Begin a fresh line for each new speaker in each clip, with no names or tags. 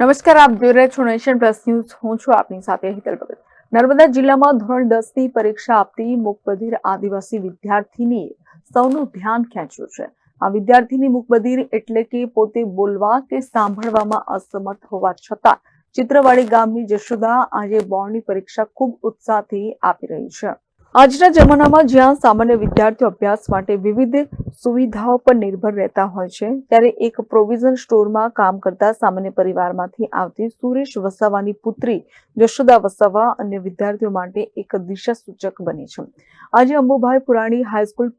નમસ્કાર, આપ જોઈ રહ્યા છો નેશન પ્લસ ન્યૂઝ. હું છું આપની સાથે હિતલ ભગત. નર્મદા જિલ્લામાં ધોરણ દસની પરીક્ષા આપતી મુકબધિર આદિવાસી વિદ્યાર્થીની સૌનું ધ્યાન ખેંચ્યું છે. આ વિદ્યાર્થીની મુકબધિર એટલે કે પોતે બોલવા કે સાંભળવામાં અસમર્થ હોવા છતાં ચિત્રવાડી ગામની જશોદા આજે બોર્ડની પરીક્ષા ખૂબ ઉત્સાહથી આપી રહી છે. આજના જમાનામાં જ્યાં સામાન્ય વિદ્યાર્થીઓ અભ્યાસ માટે વિવિધ સુવિધાઓ પર નિર્ભર રહેતા હોય છે, ત્યારે એક પ્રોવિઝન સ્ટોરમાં કામ કરતા સામાન્ય પરિવારમાંથી આવતી સુરેશ વસાવાની પુત્રી જશોદા વસાવા અન્ય વિદ્યાર્થીઓ માટે એક દિશા સૂચક બની છે. આજે અંબુભાઈ પુરાણી હાઈસ્કૂલ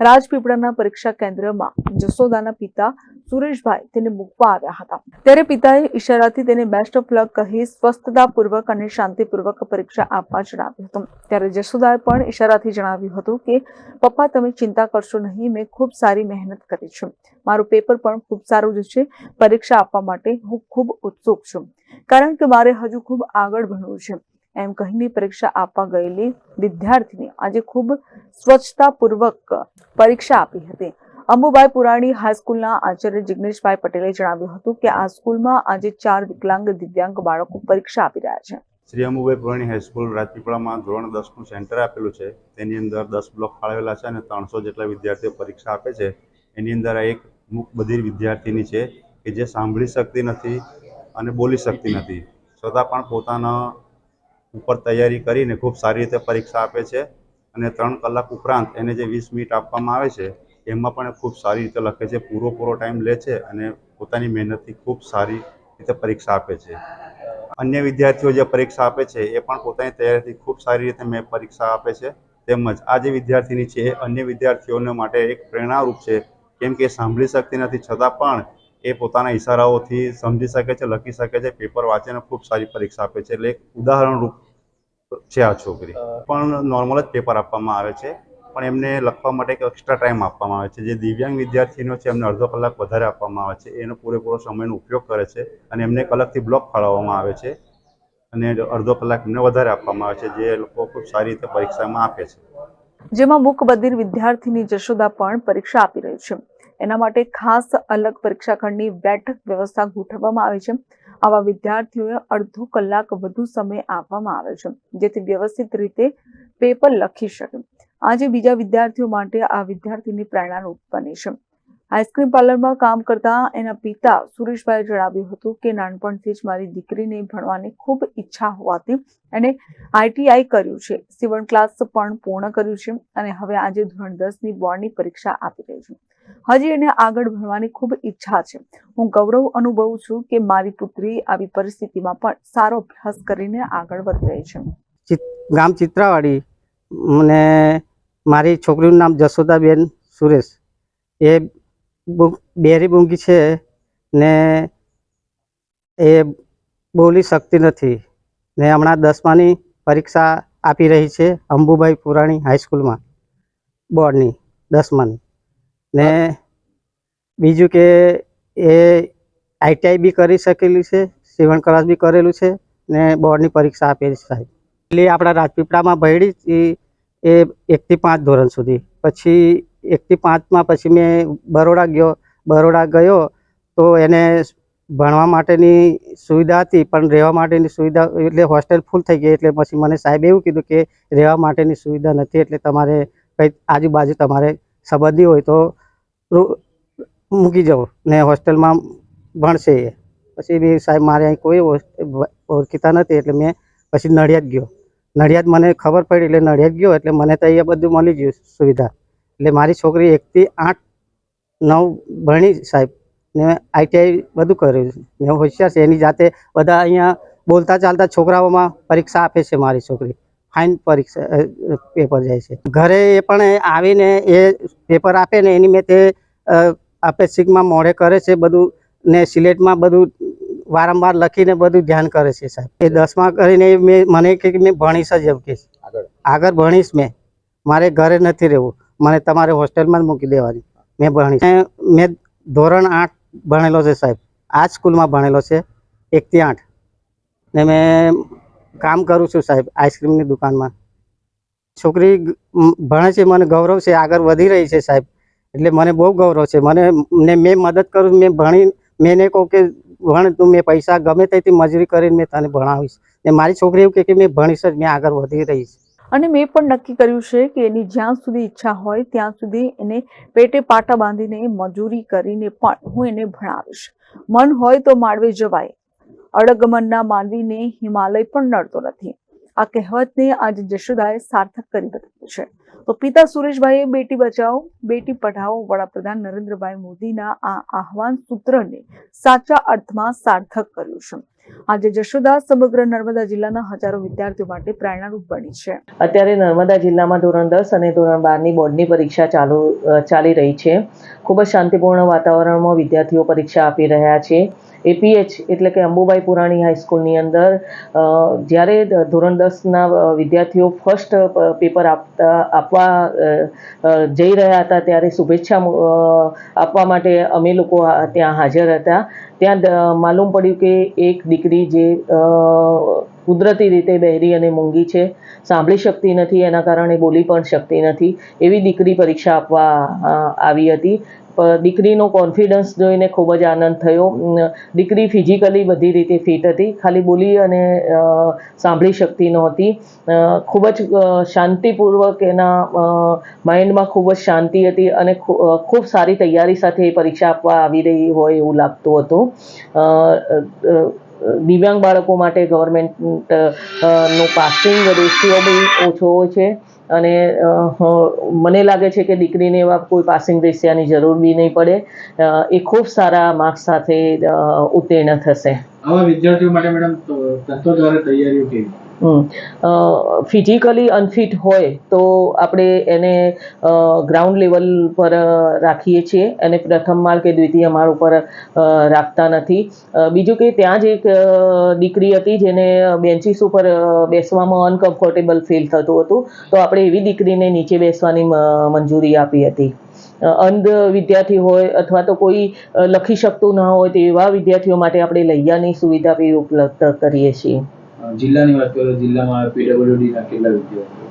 રાજપીપળાના પરીક્ષા કેન્દ્રમાં જસોદાના પિતા સુરેશભાઈ તેને મૂકવા આવ્યા હતા. ત્યારે પિતાએ ઈશારાથી તેને બેસ્ટ ઓફ લક કહી સ્વસ્થતાપૂર્વક અને શાંતિપૂર્વક પરીક્ષા આપવા જણાવ્યું હતું. ત્યારે જસોદાએ પણ ઈશારાથી જણાવ્યું હતું કે, પપ્પા, તમે ચિંતા કરશો નહીં, મેં ખૂબ સારી મહેનત કરી છે. મારું પેપર પણ ખૂબ સારું જ છે. પરીક્ષા આપવા માટે હું ખૂબ ઉત્સુક છું. કારણ કે મારે હજુ ખૂબ આગળ ભણવું છે. એમ કહીને પરીક્ષા આપવા ગયેલી વિદ્યાર્થીને આજે ખૂબ સ્વચ્છતાપૂર્વક પરીક્ષા આપી હતી. અંબુબાઈ પુરાણી હાઈસ્કૂલના આચાર્ય જિગ્નેશભાઈ પટેલે જણાવ્યું હતું કે આ સ્કૂલમાં આજે ચાર વિકલાંગ દિવ્યાંગ બાળકો પરીક્ષા આપી રહ્યા છે.
શ્રી અંબુભાઈ પુરાણી હાઈસ્કૂલ રાજપીપળામાં ધોરણ દસનું સેન્ટર આપેલું છે. તેની અંદર દસ બ્લોક ફાળવેલા છે અને ત્રણસો જેટલા વિદ્યાર્થીઓ પરીક્ષા આપે છે. એની અંદર આ એક મૂક બધિર વિદ્યાર્થીની છે કે જે સાંભળી શકતી નથી અને બોલી શકતી નથી. છતાં પણ પોતાના ઉપર તૈયારી કરીને ખૂબ સારી રીતે પરીક્ષા આપે છે અને ત્રણ કલાક ઉપરાંત એને જે વીસ મિનિટ આપવામાં આવે છે, એમાં પણ ખૂબ સારી રીતે લખે છે પૂરો પૂરો ટાઈમ લે છે અને પોતાની મહેનતથી ખૂબ સારી રીતે પરીક્ષા આપે છે. અન્ય વિદ્યાર્થીઓ જે પરીક્ષા આપે છે, એ પણ પોતાની તૈયારીથી ખૂબ સારી રીતે મેં પરીક્ષા આપે છે. તેમજ આ જે વિદ્યાર્થીની છે, એ અન્ય વિદ્યાર્થીઓને માટે એક પ્રેરણારૂપ છે. કેમ કે સાંભળી શકતી નથી, છતાં પણ એ પોતાના ઇશારાઓથી સમજી શકે છે લખી શકે છે. પેપર વાંચીને ખૂબ સારી પરીક્ષા આપે છે. એટલે એક ઉદાહરણરૂપ છે આ છોકરી. પણ નોર્મલ જ પેપર આપવામાં આવે છે. પણ એમને લખવા માટે એક એક્સ્ટ્રા ટાઈમ આપવામાં આવે છે. જે દિવ્યાંગ વિદ્યાર્થીનો છે એમને અડધો કલાક વધારે આપવામાં આવે છે. એનો પૂરેપૂરો સમયનો ઉપયોગ કરે છે અને એમને એક અલગથી બ્લોક ફાળવવામાં આવે છે અને અડધો કલાક એમને વધારે આપવામાં આવે છે જે લોકો ખૂબ સારી રીતે પરીક્ષામાં આપે છે.
જેમાં મૂકબધિર વિદ્યાર્થીની જશોદા પણ પરીક્ષા આપી રહી છે. એના માટે ખાસ અલગ પરીક્ષાખંડની બેઠક વ્યવસ્થા ગોઠવવામાં આવી છે. આવા વિદ્યાર્થીઓએ અડધો કલાક વધુ સમય આપવામાં આવે છે, જેથી વ્યવસ્થિત રીતે પેપર લખી શકે. આજે બીજા વિદ્યાર્થીઓ માટે આ વિદ્યાર્થીની પ્રેરણારૂપ બની છે. આઈસ્ક્રીમ પાર્લરમાં કામ કરતા એના પિતા સુરેશભાઈએ જણાવ્યું હતું કે, નાનપણથી જ મારી દીકરીને ભણવાની ખૂબ ઈચ્છા હોવાથી એને આઈટીઆઈ કર્યું છે. સીવણ ક્લાસ પણ પૂર્ણ કર્યું છે અને હવે આજે ધોરણ દસની બોર્ડની પરીક્ષા આપી રહી છે. હજી એને આગળ ભણવાની ખૂબ ઈચ્છા છે. હું ગૌરવ અનુભવું છું કે મારી પુત્રી આવી પરિસ્થિતિમાં પણ સારો અભ્યાસ કરીને આગળ વધી રહી છે.
ગામ ચિત્રાવાડી. મને મારી છોકરીનું નામ જશોદાબેન સુરેશ. એ બેરી બુંગી છે ને એ બોલી શકતી નથી. ને હમણાં દસમાની પરીક્ષા આપી રહી છે અંબુભાઈ પુરાણી હાઈસ્કૂલમાં બોર્ડની, દસમાની. ને બીજું કે એ આઈટીઆઈ બી કરી શકેલી છે સીવણ ક્લાસ બી કરેલું છે ને બોર્ડની પરીક્ષા આપેલી છે સાહેબ. એટલે આપણા રાજપીપળામાં ભણી એ એ એકથી પાંચ ધોરણ સુધી. પછી એકથી પાંચમાં પછી મેં બરોડા ગયો બરોડા ગયો તો એને ભણવા માટેની સુવિધા હતી પણ રહેવા માટેની સુવિધા એટલે હોસ્ટેલ ફૂલ થઈ ગઈ એટલે પછી મને સાહેબ એવું કીધું કે રહેવા માટેની સુવિધા નથી એટલે તમારે કંઈ આજુબાજુ તમારે સંબંધી હોય તો મૂકી જાઉં ને હોસ્ટેલમાં ભણશે એ. પછી બી સાહેબ મારે અહીં કોઈ ઓળખીતા નથી એટલે મેં પછી નડિયાદ ગયો. નડિયાદ મને ખબર પડી એટલે નડિયાદ ગયો એટલે મને તો અહીંયા બધું મળી ગયું સુવિધા. એટલે મારી છોકરી એકથી આઠ, નવ ભણી સાહેબ ને આઈટીઆઈ બધું કર્યું ને હોશિયાર છે. એની જાતે બધા અહીંયા બોલતા ચાલતા છોકરાઓમાં પરીક્ષા આપે છે મારી છોકરી. ફાઇન પરીક્ષા પેપર જાય છે. ઘરે એ પણ આવીને એ પેપર આપે ને એની મેં તે અપેક્ષિકમાં મોડે કરે છે બધું ને સિલેટમાં બધું વારંવાર લખીને બધું ધ્યાન કરે છે સાહેબ. એ દસમા કરીને મેં મને કે મેં ભણીશ જ એમ કે આગળ? ભણીશ મેં. મારે ઘરે નથી રહેવું. મને તમારે હોસ્ટેલમાં જ મૂકી દેવાની. મેં ભણીશ. મેં- મેં ધોરણ આઠ ભણેલો છે સાહેબ. આ જ સ્કૂલમાં ભણેલો છે એકથી આઠ. ને મેં કામ કરું છું સાહેબ આઈસ્ક્રીમની દુકાનમાં. છોકરી ભણે છે, મને ગૌરવ છે, આગળ વધી રહી છે સાહેબ. એટલે મને બહુ ગૌરવ છે. મને મેં મદદ કરું, મેં ભણી, મેં કહું કે, ભણ તું, મેં પૈસા ગમે તેથી મજૂરી કરીને મેં તને ભણાવીશ. ને મારી છોકરી એવું કે, મેં ભણીશ જ, મેં આગળ વધી રહીશ
અને મેં પણ નક્કી કર્યું છે કે એની જ્યાં સુધી ઈચ્છા હોય, ત્યાં સુધી એને પેટે પાટા બાંધીને મજૂરી કરીને પણ હું એને ભણાવીશ. મન હોય તો માળવે જવાય. અડગ મનના માનવીને હિમાલય પણ નડતો નથી. આ કહેવતને આજે જશોદાએ સાર્થક કરી બતાવ્યું છે. તો પિતા સુરેશભાઈએ બેટી બચાવો, બેટી પઢાઓ વડાપ્રધાન નરેન્દ્રભાઈ મોદીના આ આહવાન સૂત્રને સાચા અર્થમાં સાર્થક કર્યું છે. આજે જશોદા સમગ્ર નર્મદા જિલ્લાના હજારો વિદ્યાર્થીઓ માટે પ્રેરણારૂપ બની છે.
અત્યારે નર્મદા જિલ્લામાં ધોરણ દસ અને ધોરણ બારની બોર્ડની પરીક્ષા ચાલુ ચાલી રહી છે. ખૂબ જ શાંતિપૂર્ણ વાતાવરણમાં વિદ્યાર્થીઓ પરીક્ષા આપી રહ્યા છે. એપીએચ એટલે કે અંબુબાઈ પુરાણી હાઈસ્કૂલની અંદર જ્યારે ધોરણ દસના વિદ્યાર્થીઓ ફર્સ્ટ પેપર આપતા, આપવા જઈ રહ્યા હતા, ત્યારે શુભેચ્છા આપવા માટે અમે લોકો ત્યાં હાજર હતા. ત્યાં માલુમ પડ્યું કે એક દીકરી જે કુદરતી રીતે બહેરી અને મૂંગી છે. સાંભળી શકતી નથી, એના કારણે બોલી પણ શકતી નથી. એવી દીકરી પરીક્ષા આપવા આવી હતી. દીકરીનો કોન્ફિડન્સ જોઈને ખૂબ જ આનંદ થયો. દીકરી ફિઝિકલી બધી રીતે ફિટ હતી. ખાલી બોલી અને સાંભળી શકતી નહોતી. ખૂબ જ શાંતિપૂર્વક એના માઇન્ડમાં ખૂબ જ શાંતિ હતી અને ખૂબ સારી તૈયારી સાથે એ પરીક્ષા આપવા આવી રહી હોય એવું લાગતું હતું. દિવ્યાંગ બાળકો માટે ગવર્મેન્ટ નો પાસિંગ રેશિયો બી ઓછો હોય છે. અને મને લાગે છે કે દીકરીને એવા કોઈ પાસિંગ રેશિયાની જરૂર બી નહીં પડે. એ ખૂબ સારા માર્ક્સ સાથે ઉત્તીર્ણ થશે.
આવા વિદ્યાર્થીઓ માટે મેડમ તંત્ર દ્વારા તૈયારીઓ કેવી?
ફિઝિકલી અનફિટ હોય તો આપણે એને ગ્રાઉન્ડ લેવલ પર રાખીએ છીએ. અને પ્રથમ માળ કે દ્વિતીય માળ ઉપર રાખતા નથી. બીજું કે ત્યાં જ એક દીકરી હતી જેને બેન્ચીસ ઉપર બેસવામાં અનકમ્ફર્ટેબલ ફીલ થતું હતું. તો આપણે એવી દીકરીને નીચે બેસવાની મંજૂરી આપી હતી. અંધ વિદ્યાર્થી હોય અથવા તો કોઈ લખી શકતું ન હોય તેવા વિદ્યાર્થીઓ માટે આપણે લૈયાની સુવિધા બી ઉપલબ્ધ કરીએ છીએ.
જિલ્લાની વાત કરો જિલ્લામાં પીડબ્લ્યુડીના કેટલા વિદ્યાર્થીઓ?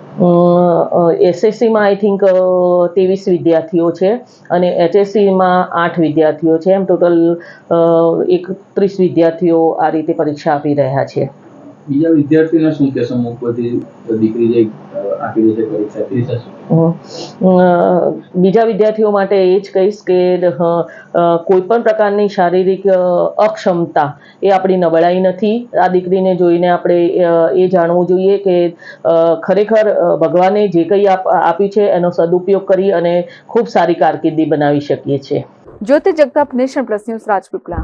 એસએસસીમાં આઈ થિંક ત્રેવીસ વિદ્યાર્થીઓ છે અને એચએસસીમાં આઠ વિદ્યાર્થીઓ છે. એમ ટોટલ એકત્રીસ વિદ્યાર્થીઓ આ રીતે પરીક્ષા આપી રહ્યા છે.
બીજા વિદ્યાર્થીઓને શું કહેશો? બધી દીકરી જે
બીજા વિદ્યાર્થીઓ માટે એ જ કહીશ કે કોઈ પણ પ્રકારની શારીરિક અક્ષમતા એ આપણી નબળાઈ નથી. આ દીકરીને જોઈને આપણે એ જાણવું જોઈએ કે ખરેખર ભગવાને જે કંઈ આપ- આપ્યું છે એનો સદુપયોગ કરી અને ખૂબ સારી કારકિર્દી બનાવી શકીએ છીએ.
Jyoti Jagtap nation plus news Rajpipla.